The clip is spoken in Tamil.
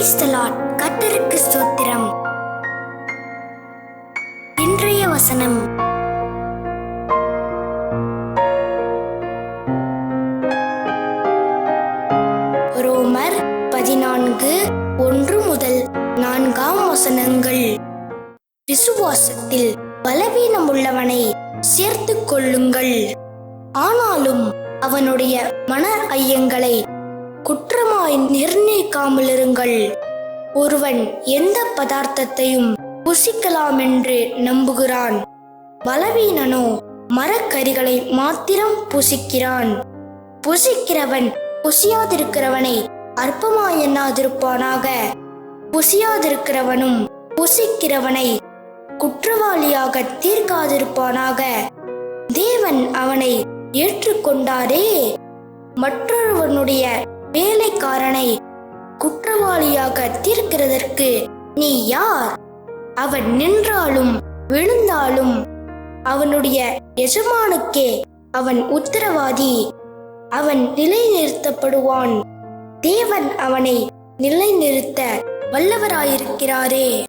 பிரைஸ் த லார்ட் கர்த்தருக்கு ஸ்தோத்திரம். இன்றைய வசனம். ரோமர் பதினான்கு ஒன்று முதல் நான்காம் வசனங்கள். விசுவாசத்தில் பலவீனம் உள்ளவனை சேர்த்து கொள்ளுங்கள். ஆனாலும் அவனுடைய மன ஐயங்களை குற்ற நிர்ணயிக்காமல் இருங்கள் ஒருவன் எந்த பதார்த்தத்தையும் புசிக்கலாம் என்று நம்புகிறான். பலவீனனோ மரக்கறிகளை மாத்திரம் புசிக்கிறான். புசிக்கிறவன் புசியாதிருக்கிறவனை அற்பமாய் எண்ணாதிருப்பானாக. புசியாதிருக்கிறவனும் புசிக்கிறவனை குற்றவாளியாக தீர்க்காதிருப்பானாக. தேவன் அவனை ஏற்றுக்கொண்டாரே. மற்றொருவனுடைய வேலைக்காரனை குற்றவாளியாக தீர்க்கிறதற்கு நீ யார்? அவன் நின்றாலும் விழுந்தாலும் அவனுடைய எஜமானுக்கே அவன் உத்தரவாதி. அவன் நிலைநிறுத்தப்படுவான். தேவன் அவனை நிலைநிறுத்த வல்லவராயிருக்கிறாரே.